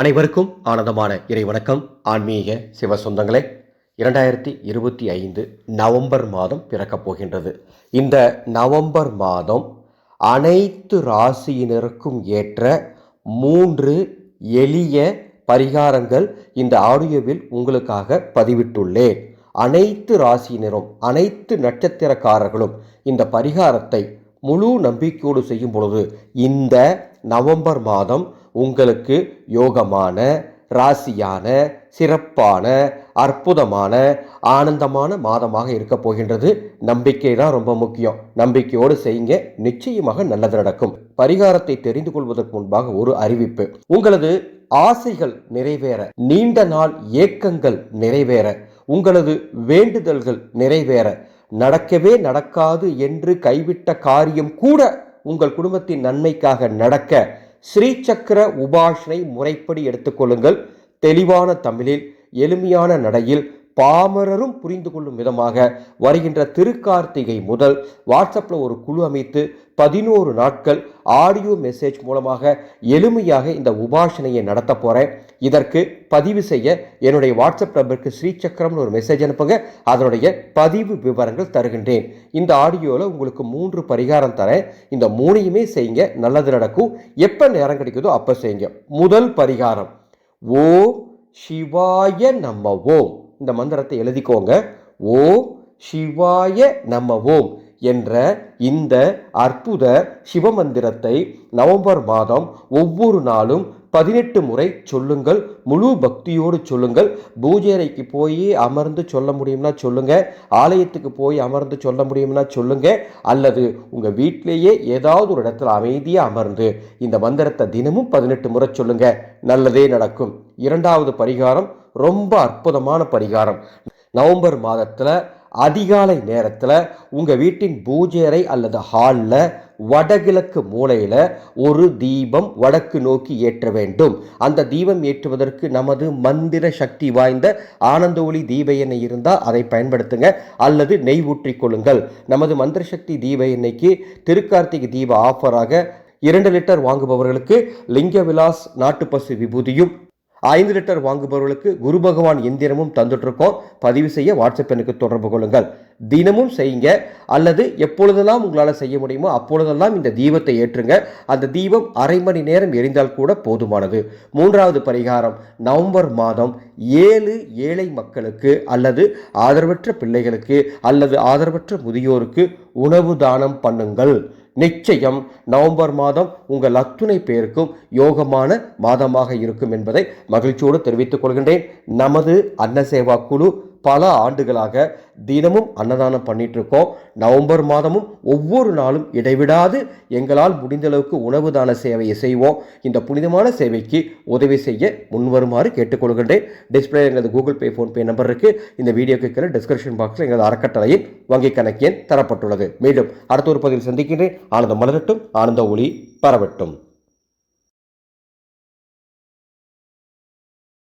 அனைவருக்கும் ஆனந்தமான இறை வணக்கம் ஆன்மீக சிவ சொந்தங்களே இரண்டாயிரத்தி இருபத்தி ஐந்து நவம்பர் மாதம் பிறக்கப் போகின்றது. இந்த நவம்பர் மாதம் அனைத்து ராசியினருக்கும் ஏற்ற மூன்று எளிய பரிகாரங்கள் இந்த ஆடியோவில் உங்களுக்காக பதிவிட்டுள்ளேன். அனைத்து ராசியினரும் அனைத்து நட்சத்திரக்காரர்களும் இந்த பரிகாரத்தை முழு நம்பிக்கையோடு செய்யும் பொழுது இந்த நவம்பர் மாதம் உங்களுக்கு யோகமான ராசியான சிறப்பான அற்புதமான ஆனந்தமான மாதமாக இருக்க போகின்றது. நம்பிக்கை தான் ரொம்ப முக்கியம். நம்பிக்கையோடு செய்யுங்க. நிச்சயமாக நல்லது நடக்கும். பரிகாரத்தை தெரிந்து கொள்வதற்கு முன்பாக ஒரு அறிவிப்பு. உங்களது ஆசைகள் நிறைவேற. நீண்ட நாள் ஏக்கங்கள் நிறைவேற. உங்களது வேண்டுதல்கள் நிறைவேற. நடக்கவே நடக்காது என்று கைவிட்ட காரியம் கூட உங்கள் குடும்பத்தின் நன்மைக்காக நடக்க ஸ்ரீசக்கர உபாஷனை முறைப்படி எடுத்துக்கொள்ளுங்கள். தெளிவான தமிழில் எளிமையான நடையில் பாமரரும் புரிந்து கொள்ளும் விதமாக வருகின்ற திருக்கார்த்திகை முதல் வாட்ஸ்அப்பில் ஒரு குழு அமைத்து பதினோரு நாட்கள் ஆடியோ மெசேஜ் மூலமாக எளிமையாக இந்த உபாசனையை நடத்த போகிறேன் இதற்கு பதிவு செய்ய என்னுடைய வாட்ஸ்அப் நம்பருக்கு ஸ்ரீசக்கரம்னு ஒரு மெசேஜ் அனுப்புங்க. அதனுடைய பதிவு விவரங்கள் தருகின்றேன். இந்த ஆடியோவில் உங்களுக்கு மூன்று பரிகாரம் தரேன். இந்த மூணையுமே செய்யுங்க. நல்லது நடக்கும். எப்போ நேரம் கிடைக்குதோ அப்போ செய்யுங்க. முதல் பரிகாரம். ஓம் சிவாய நம்ம ஓம். இந்த மந்திரத்தை எழுதிக்கோங்க. ஓம் சிவாய நம்ம ஓம் என்ற இந்த அற்புத சிவமந்திரத்தை நவம்பர் மாதம் ஒவ்வொரு நாளும் பதினெட்டு முறை சொல்லுங்கள். முழு பக்தியோடு சொல்லுங்கள். பூஜை அறைக்கு போய் அமர்ந்து சொல்ல முடியும்னா சொல்லுங்க. ஆலயத்துக்கு போய் அமர்ந்து சொல்ல முடியும்னா சொல்லுங்க. அல்லது உங்கள் வீட்டிலேயே ஏதாவது ஒரு இடத்துல அமைதியாக அமர்ந்து இந்த மந்திரத்தை தினமும் பதினெட்டு முறை சொல்லுங்க. நல்லதே நடக்கும். இரண்டாவது பரிகாரம் ரொம்ப அற்புதமான பரிகாரம். நவம்பர் மாதத்தில் அதிகாலை நேரத்தில் உங்கள் வீட்டின் பூஜை அறை அல்லது ஹாலில் வடகிழக்கு மூலையில் ஒரு தீபம் வடக்கு நோக்கி ஏற்ற வேண்டும். அந்த தீபம் ஏற்றுவதற்கு நமது மந்திர சக்தி வாய்ந்த ஆனந்த ஒளி தீப எண்ணெய் இருந்தால் அதை பயன்படுத்துங்க. அல்லது நெய் ஊற்றிக் கொள்ளுங்கள். நமது மந்திர சக்தி தீப எண்ணெய்க்கு திருக்கார்த்திகை தீப ஆஃபராக இரண்டு லிட்டர் வாங்குபவர்களுக்கு லிங்க விலாஸ் நாட்டுப்பசு விபூதியும் ஐந்து லிட்டர் வாங்குபவர்களுக்கு குரு பகவான் எந்திரமும் தந்துட்டுருக்கோம். பதிவு செய்ய வாட்ஸ்அப் எனக்கு தொடர்பு கொள்ளுங்கள். தினமும் செய்யுங்க. அல்லது எப்பொழுதெல்லாம் உங்களால் செய்ய முடியுமோ அப்பொழுதெல்லாம் இந்த தீபத்தை ஏற்றுங்க. அந்த தீபம் அரை மணி நேரம் எரிந்தால் கூட போதுமானது. மூன்றாவது பரிகாரம் நவம்பர் மாதம் ஏழு ஏழை மக்களுக்கு அல்லது ஆதரவற்ற பிள்ளைகளுக்கு அல்லது ஆதரவற்ற முதியோருக்கு உணவு தானம் பண்ணுங்கள். நிச்சயம் நவம்பர் மாதம் உங்கள் அத்துணை பேருக்கும் யோகமான மாதமாக இருக்கும் என்பதை மகிழ்ச்சியோடு தெரிவித்துக் கொள்கின்றேன். நமது அன்னசேவா குழு பல ஆண்டுகளாக தினமும் அன்னதானம் பண்ணிட்டு இருக்கோம் நவம்பர் மாதமும் ஒவ்வொரு நாளும் இடைவிடாது. எங்களால் முடிந்த அளவுக்கு உணவு தான சேவையை செய்வோம். இந்த புனிதமான சேவைக்கு உதவி செய்ய முன்வருமாறு கேட்டுக்கொள்கின்றேன். டிஸ்பிளே எங்களது கூகுள் பே ஃபோன்பே நம்பர் இருக்குது இந்த வீடியோக்கு கீழே டிஸ்கிரிப்ஷன் பாக்ஸில் எங்களது அறக்கட்டளையின் வங்கி கணக்கு எண் தரப்பட்டுள்ளது. மீண்டும் அடுத்த ஒரு பதிவில் சந்திக்கின்றேன். ஆனந்த மலரட்டும். ஆனந்த ஒளி பரவட்டும்.